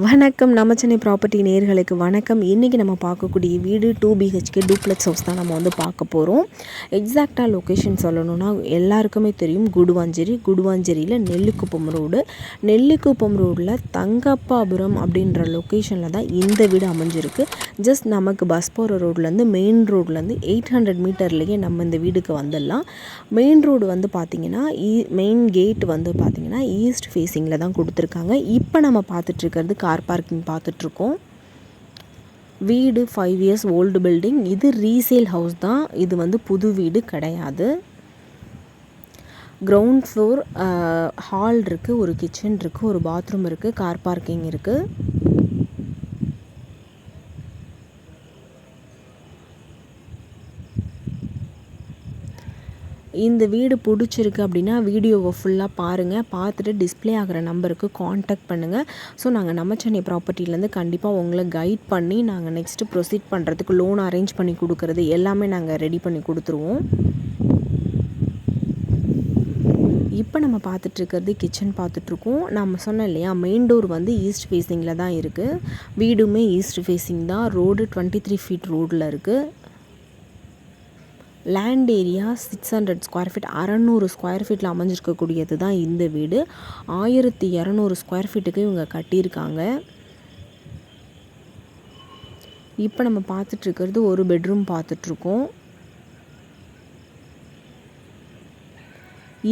வணக்கம் நம்ம சென்னை ப்ராப்பர்ட்டி நேர்களுக்கு வணக்கம். இன்றைக்கி நம்ம பார்க்கக்கூடிய வீடு டூ பிஹெச்கே டூப்ளெக்ஸ் ஹவுஸ் தான் நம்ம வந்து பார்க்க போகிறோம் எக்ஸாக்டாக லொக்கேஷன் சொல்லணும்னா எல்லாருக்குமே தெரியும். குடுவாஞ்சேரி குடுவாஞ்சேரியில் நெல்லுக்குப்பம் ரோடு நெல்லுக்குப்பம் ரோடில் தங்கப்பாபுரம் அப்படின்ற லொக்கேஷனில் தான் இந்த வீடு அமைஞ்சிருக்கு. ஜஸ்ட் நமக்கு பஸ் போகிற ரோட்லேருந்து மெயின் ரோட்லேருந்து எயிட் ஹண்ட்ரட் மீட்டர்லேயே நம்ம இந்த வீடுக்கு வந்துடலாம். மெயின் ரோடு வந்து பார்த்திங்கன்னா மெயின் e, கேட் வந்து பார்த்திங்கன்னா ஈஸ்ட் ஃபேஸிங்கில் தான் கொடுத்துருக்காங்க. இப்போ நம்ம பார்த்துட்ருக்கிறது கார் பார்க்கிங் பார்த்துட்ருக்கோம். வீடு ஃபைவ் இயர்ஸ் ஓல்டு பில்டிங் இது ரீசேல் ஹவுஸ் தான். இது வந்து புது வீடு கிடையாது. கிரவுண்ட் ஃப்ளோர் ஹால் இருக்குது ஒரு கிச்சன் இருக்குது ஒரு பாத்ரூம் இருக்குது கார் பார்க்கிங் இருக்குது இந்த வீடு பிடிச்சிருக்கு அப்படின்னா வீடியோவை ஃபுல்லாக பாருங்கள் பார்த்துட்டு டிஸ்ப்ளே ஆகிற நம்பருக்கு காண்டாக்ட் பண்ணுங்கள் ஸோ நாங்கள் நம்ம சென்னை ப்ராப்பர்ட்டிலேருந்து கண்டிப்பாக உங்களை கைட் பண்ணி நாங்கள் நெக்ஸ்ட்டு ப்ரொசீட் பண்ணுறதுக்கு லோன் அரேஞ்ச் பண்ணி கொடுக்குறது எல்லாமே நாங்கள் ரெடி பண்ணி கொடுத்துருவோம். இப்போ நம்ம பார்த்துட்ருக்கிறது கிச்சன் பார்த்துட்ருக்கோம் நம்ம சொன்னோம் இல்லையா மெயின் டோர் வந்து ஈஸ்ட் ஃபேஸிங்கில் தான் இருக்குது வீடுமே ஈஸ்ட் ஃபேஸிங் தான். ரோடு டுவெண்ட்டி த்ரீ ஃபீட் ரோடில் இருக்குது land area six hundred square feet அறநூறு ஸ்கொயர் ஃபீட்டில் அமைஞ்சிருக்கக்கூடியது தான் இந்த வீடு. ஆயிரத்தி இரநூறு ஸ்கொயர் ஃபீட்டுக்கு இவங்க கட்டியிருக்காங்க. இப்போ நம்ம பார்த்துட்ருக்கிறது ஒரு பெட்ரூம் பார்த்துட்ருக்கோம்.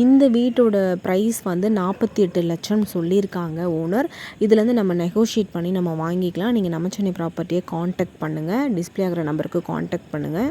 இந்த வீட்டோட ப்ரைஸ் வந்து நாற்பத்தி எட்டு லட்சம் சொல்லியிருக்காங்க ஓனர் இதுலேருந்து நம்ம நெகோஷியேட் பண்ணி நம்ம வாங்கிக்கலாம். நீங்கள் நம்ம சென்னை ப்ராப்பர்ட்டியை காண்டாக்ட் பண்ணுங்கள் டிஸ்பிளே ஆகிற நம்பருக்கு காண்டாக்ட் பண்ணுங்கள்